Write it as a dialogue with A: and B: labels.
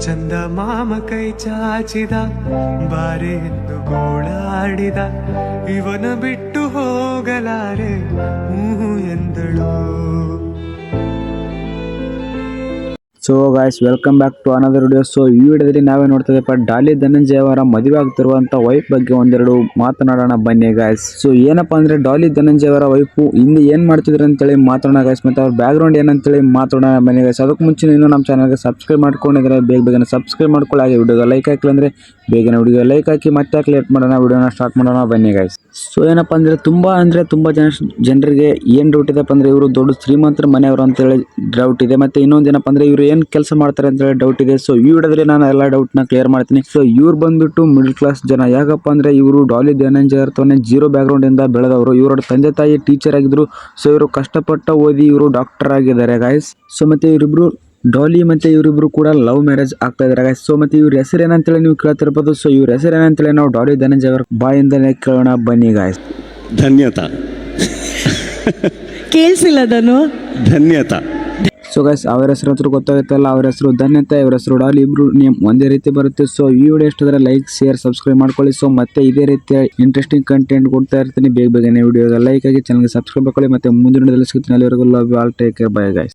A: ಚಂದ ಮಾಮ ಕೈ ಚಾಚಿದ ಬಾರೆ ಎಂದು ಗೋಳಾಡಿದ ಇವನ ಬಿಟ್ಟು ಹೋಗಲಾರೆ ಹೂ ಎಂದಳು.
B: So guys welcome back to another video so ಈ ವಿಡಿಯೋದಲ್ಲಿ ನಾವೇ ನೋಡ್ತಾ ಡಾಲಿ ಧನಂಜಯ ಅವರ ಮದುವೆ ಆಗ್ತಿರುವಂತ ವೈಫ್ ಬಗ್ಗೆ ಒಂದೆರಡು ಮಾತನಾಡೋಣ. ಬನ್ನಿ ಗಾಯ್ಸ್ ಸೊ ಏನಪ್ಪಾ ಅಂದ್ರೆ, ಡಾಲಿ ಧನಂಜಯ ಅವರ ವೈಫು ಹಿಂದೆ ಏನ್ ಮಾಡ್ತಿದ್ರು ಅಂತೇಳಿ ಮಾತಾಡೋಣ ಗಾಯ್ಸ್ ಮತ್ತೆ ಅವ್ರ ಬ್ಯಾಕ್ ಗ್ರೌಂಡ್ ಏನಂತೇಳಿ ಮಾತಾಡೋಣ. ಬನ್ನಿ ಗಾಯ್ಸ್ ಅದಕ್ಕೆ ಮುಂಚೆ ಇನ್ನೂ ನಮ್ಮ ಚಾನಲ್ಗೆ ಸಬ್ಸ್ಕ್ರೈಬ್ ಮಾಡ್ಕೊಂಡಿದ್ರೆ ಬೇಗ ಬೇಗನೆ ಸಬ್ಸ್ಕ್ರೈಬ್ ಮಾಡ್ಕೊಳ್ಳಿ. ಹಾಗೆ ವಿಡಿಯೋಗೆ ಲೈಕ್ ಹಾಕಿಲ್ಲ ಅಂದ್ರೆ ಬೇಗನೆ ವಿಡಿಯೋ ಲೈಕ್ ಹಾಕಿ, ಮತ್ತೆ ಲೇಟ್ ಮಾಡೋಣ ವಿಡಿಯೋನ ಸ್ಟಾರ್ಟ್ ಮಾಡೋಣ. ಬನ್ನಿ ಗಾಯ್ಸ್ ಸೊ ಏನಪ್ಪಾ ಅಂದ್ರೆ, ತುಂಬಾ ಅಂದ್ರೆ ತುಂಬಾ ಜನ ಜನರಿಗೆ ಏನ್ ಡೌಟ್ ಇದೆ ಅಂದ್ರೆ, ಇವರು ದೊಡ್ಡ ಶ್ರೀಮಂತರ ಮನೆಯವರು ಅಂತೇಳಿ ಡೌಟ್ ಇದೆ. ಮತ್ತೆ ಇನ್ನೊಂದು ಏನಪ್ಪ ಅಂದ್ರೆ, ಇವರು ಕೆಲಸ ಮಾಡ್ತಾರೆ ಅಂತ ಹೇಳಿ ಡೌಟ್ ಇದೆ. ಸೊ ಈ ವಿಡಿಯೋದಲ್ಲಿ ನಾನು ಎಲ್ಲ ಡೌಟ್ನ ಕ್ಲಿಯರ್ ಮಾಡ್ತೀನಿ. ಸೊ ಇವ್ರು ಬಂದ್ಬಿಟ್ಟು ಮಿಡಲ್ ಕ್ಲಾಸ್ ಜನ. ಯಾಕಪ್ಪ ಅಂದ್ರೆ ಇವರು ಡಾಲಿ ಧನಂಜಯ ಅವ್ರತವನೇ ಜೀರೋ ಬ್ಯಾಕ್ ಗ್ರೌಂಡ್ ಇಂದ ಬೆಳೆದವರು. ಇವರ ತಂದೆ ತಾಯಿ ಟೀಚರ್ ಆಗಿದ್ರು. ಸೊ ಇವರು ಕಷ್ಟಪಟ್ಟ ಓದಿ ಇವರು ಡಾಕ್ಟರ್ ಆಗಿದ್ದಾರೆ ಗಾಯ್ಸ್ ಸೊ ಮತ್ತೆ ಇವರಿಬ್ರು ಡಾಲಿ ಮತ್ತೆ ಇವರಿಬ್ರು ಕೂಡ ಲವ್ ಮ್ಯಾರೇಜ್ ಆಗ್ತಾ ಇದಾರೆ guys. ಸೊ ಮತ್ತೆ ಇವ್ರ ಹೆಸರು ಏನಂತೇಳಿ ನೀವು ಕೇಳ್ತಿರ್ಬೋದು. ಸೊ ಇವ್ರ ಹೆಸರು ಏನಂತೇಳಿ ನಾವು ಡಾಲಿ ಧನಂಜಯ ಅವರ ಬಾಯಿಂದಲೇ ಕೇಳೋಣ. ಬನ್ನಿ ಗಾಯ್ಸ್
C: ಧನ್ಯತಾ.
D: ಕೇಳಿಸಿಲ್ಲ ನಾನು
C: ಧನ್ಯತಾ.
B: ಸೊ ಗೈಸ್ ಅವರ ಹೆಸರು ಹತ್ರ ಗೊತ್ತಾಗುತ್ತಲ್ಲ ಅವರ ಹೆಸರು ಧನ್ಯತೆ, ಇವ್ರ ಹೆಸರು ಡಾಲ್, ಇಬ್ರು ನೇಮ್ ಒಂದೇ ರೀತಿ ಬರುತ್ತೆ. ಸೊ ಈ ವಿಡಿಯೋ ಇಷ್ಟಾದ್ರೆ ಲೈಕ್ ಶೇರ್ ಸಬ್ಸ್ಕ್ರೈಬ್ ಮಾಡ್ಕೊಳ್ಳಿ. ಸೊ ಮತ್ತೆ ಇದೇ ರೀತಿಯ ಇಂಟ್ರೆಸ್ಟಿಂಗ್ ಕಂಟೆಂಟ್ ಕೊಡ್ತಾ ಇರ್ತೀನಿ. ಬೇಗ ಬೇಗನೆ ವಿಡಿಯೋದ ಲೈಕ್ ಆಗಿ ಚಾನಲ್ಗೆ ಸಬ್ಸ್ಕ್ರೈಬ್ ಮಾಡ್ಕೊಳ್ಳಿ. ಮತ್ತೆ ಮುಂದಿನ ವಿಡಿಯೋದಲ್ಲಿ ಸಿಗ್ತೀನಿ. ಅಲ್ಲಿವರೆಗೂ love all take care bye guys